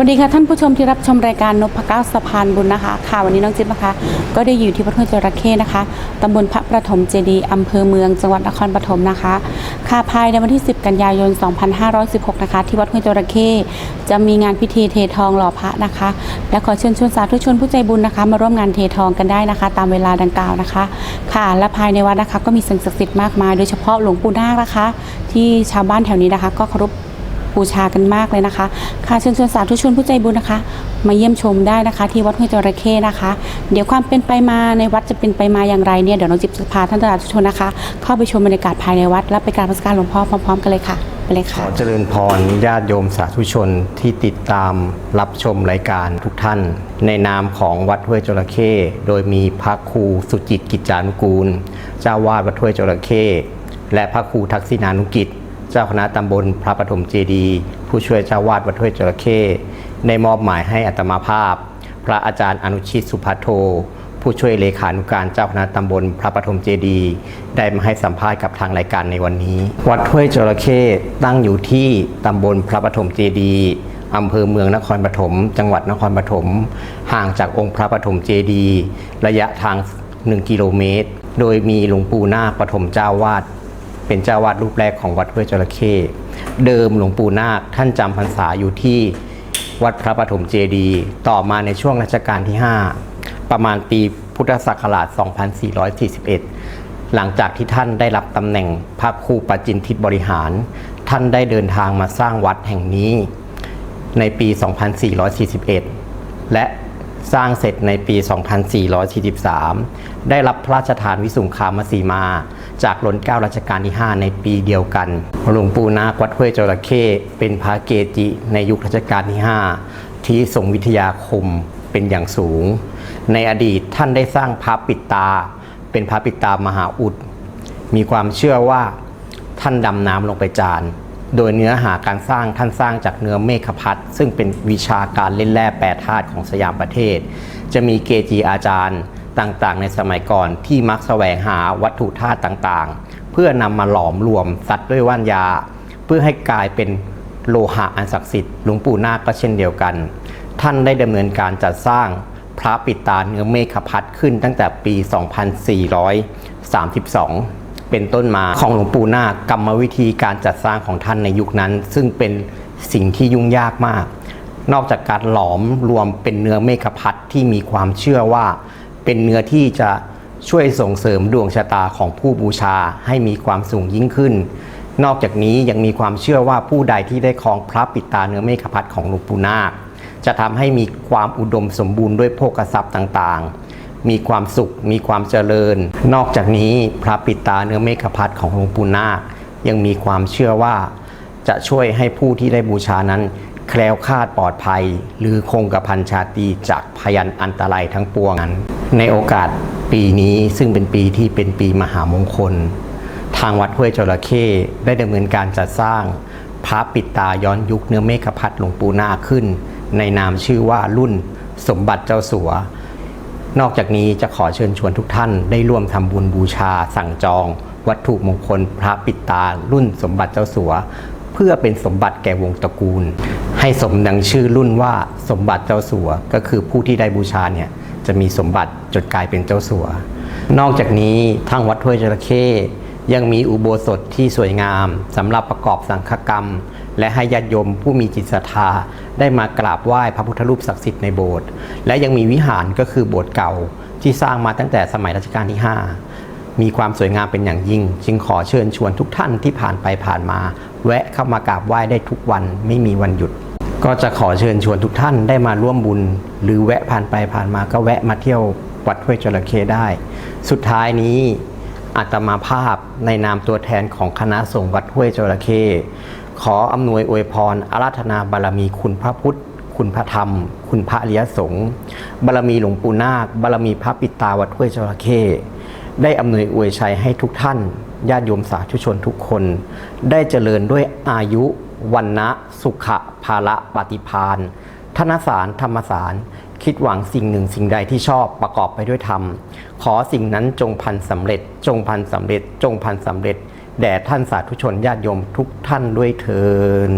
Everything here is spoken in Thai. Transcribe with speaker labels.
Speaker 1: วัสดีค่ะท่านผู้ชมที่รับชมรายการนพเก้าสะพานบุญนะคะ ค่ะวันนี้น้องจิ๊บนะคะ ก็ได้อยู่ที่วัดห้วยจระเข้นะคะตำบลพระประถมเจดีย์อำเภอเมืองจังหวัดนครปฐมนะคะค่ะภายในวันที่ 10 กันยายน 2516 นะคะ ที่วัดห้วยจระเข้จะมีงานพิธีเททองหล่อพระนะคะ และขอเชิญชวนสาธุชนผู้ใจบุญนะคะ มาร่วมงานเททองกันได้นะคะ ตามเวลาดังกล่าวนะคะ ค่ะและภายในวัดนะคะก็มีสิ่งศักดิ์สิทธิ์มากมายโดยเฉพาะหลวงปู่นาคนะคะ ที่ชาวบ้านแถวนี้นะคะ ก็เคารพ บูชากันมากเลยนะคะ ค่ะเชิญชวนสาธุชนผู้ใจบุญนะคะ มาเยี่ยมชมได้นะคะ ที่วัดห้วยจระเข้นะคะ เดี๋ยวความเป็นไปมาในวัดจะเป็นไปมาอย่างไรเนี่ยเดี๋ยวน้องจิ๊บจะพาท่านสาธุชนนะคะ เข้าไปชมบรรยากาศภายในวัดและไปกราบนมัสการหลวงพ่อพร้อมๆ กันเลยค่ะไปเลยค่ะ
Speaker 2: อเจริญพรญาติโยมสาธุชนที่ติดตามรับชมรายการทุกท่าน ในนามของวัดห้วยจระเข้โดยมีพระครูสุจิตกิจจานุกูล เจ้าวาดวัดห้วยจระเข้และพระครูทักษิณานุกิจ เจ้าคณะตำบลพระปฐมเจดีผู้ช่วยเจ้าวาดวัดห้วยจระเข้ได้มอบหมายให้อัตมาภาพ พระอาจารย์อนุชิตสุภัทโท ผู้ช่วยเลขานุการเจ้าคณะตำบลพระปฐมเจดีได้มาให้สัมภาษณ์กับทางรายการในวันนี้ วัดห้วยจระเข้ตั้งอยู่ที่ตำบลพระปฐมเจดีอำเภอเมืองนครปฐมจังหวัดนครปฐมห่างจากองค์พระปฐมเจดี ระยะทาง 1 กิโลเมตร โดยมีหลวงปู่นาคปฐมเจ้าวาด เป็นเจ้าวาดรูปแรกของวัดห้วยจระเข้เดิมหลวงปู่นาคท่านจำพรรษาอยู่ที่วัดพระปฐมเจดีย์ต่อมาในช่วงรัชกาลที่ 5 ประมาณปีพุทธศักราช 2441 หลังจากที่ท่านได้รับตำแหน่งพระครูปจินทิศบริหาร ท่านได้เดินทางมาสร้างวัดแห่งนี้ ในปี 2441 และสร้างเสร็จในปี 2443 ได้รับพระราชทานวิสุงคามสีมา จากล้นเก้ารัชกาลที่ 5 ในปีเดียวกันหลวงปู่นาควัดห้วยจระเข้เป็นพระเกจิในยุครัชกาลที่ 5 ที่ทรงวิทยาคมเป็นอย่างสูง ในอดีตท่านได้สร้างพระปิดตา เป็นพระปิดตามหาอุด มีความเชื่อว่าท่านดำน้ำลงไปจานโดยเนื้อหาการสร้างท่านสร้างจากเนื้อเมฆพัดซึ่งเป็นวิชาการเล่นแร่แปรธาตุของสยามประเทศ จะมีเกจีอาจารย์ ต่างๆ ในสมัยก่อนที่มักแสวงหาวัตถุธาตุต่างๆ เพื่อนำมาหลอมรวมสัตว์ด้วยว่านยา เพื่อให้กลายเป็นโลหะอันศักดิ์สิทธิ์หลวงปู่นาคก็เช่นเดียวกัน ท่านได้ดำเนินการจัดสร้างพระปิตาเนื้อเมฆพัดขึ้นตั้งแต่ปี 2432 เป็นต้นมาของหลวงปู่นาคกรรมวิธีการจัดสร้างของท่านในยุคนั้น ซึ่งเป็นสิ่งที่ยุ่งยากมาก นอกจากการหลอมรวมเป็นเนื้อเมฆพัดที่มีความเชื่อว่า เป็นเนื้อที่จะช่วยส่งเสริมดวงชะตาของผู้บูชาให้มีความสูงยิ่งขึ้น นอกจากนี้ยังมีความเชื่อว่าผู้ใดที่ได้ครองพระปิดตาเนื้อเมฆพัดของหลวงปู่นาค จะทำให้มีความอุดมสมบูรณ์ด้วยโภคทรัพย์ต่างๆ มีความสุข มีความเจริญ นอกจากนี้พระปิดตาเนื้อเมฆพัดของหลวงปู่นาค ยังมีความเชื่อว่าจะช่วยให้ผู้ที่ได้บูชานั้น แคล้วคลาดปลอดภัย หรือคงกระพันชาตรีจากพยันอันตรายทั้งปวงนั้น ในโอกาสปีนี้ซึ่งเป็นปีที่เป็นปีมหามงคล ทางวัดห้วยจระเข้ได้ดำเนินการจัดสร้างพระปิดตาย้อนยุคเนื้อเมฆพัดหลวงปู่นาขึ้น ในนามชื่อว่ารุ่นสมบัติเจ้าสัวนอกจากนี้จะขอเชิญชวนทุกท่านได้ร่วมทำบุญบูชาสั่งจอง วัตถุมงคลพระปิดตารุ่นสมบัติเจ้าสัว เพื่อเป็นสมบัติแก่วงตระกูล ให้สมดังชื่อรุ่นว่าสมบัติเจ้าสัว ก็คือผู้ที่ได้บูชาเนี่ยจะมีสมบัติจดกลายเป็นเจ้าสัว นอกจากนี้ทางวัดห้วยจระเข้ยังมีอุโบสถที่สวยงามสำหรับประกอบสังฆกรรม และให้ญาติโยมผู้มีจิตศรัทธา ได้มากราบไหว้พระพุทธรูปศักดิ์สิทธิ์ในโบสถ์และยังมีวิหารก็คือโบสถ์เก่าที่สร้างมาตั้งแต่สมัยรัชกาลที่ 5 มีความสวยงามเป็นอย่างยิ่ง จึงขอเชิญชวนทุกท่านที่ผ่านไปผ่านมา แวะเข้ามากราบไหว้ได้ทุกวันไม่มีวันหยุด ก็จะขอเชิญชวนทุกท่านได้มาร่วมบุญ หรือแวะผ่านไปผ่านมาก็แวะมาเที่ยววัดห้วยจระเข้ได้ สุดท้ายนี้อาตมาภาพในนามตัวแทนของคณะสงฆ์วัดห้วยจระเข้ขออำนวยอวยพรอาราธนาบารมีคุณพระพุทธ คุณพระธรรม คุณพระอริยสงฆ์บารมีหลวงปู่นาคบารมีพระปิตาวัดห้วยจระเข้ได้อำนวยอวยชัยให้ทุกท่านญาติโยมสาธุชนทุกคน ได้เจริญด้วยอายุ วันนะสุขะภาละปฏิพานธนสารธรรมสาร คิดหวังสิ่งหนึ่งสิ่งใดที่ชอบประกอบไปด้วยธรรม ขอสิ่งนั้นจงพันสำเร็จ จงพันสำเร็จ จงพันสำเร็จ แด่ท่านสาธุชนญาติโยมทุกท่านด้วยเทิน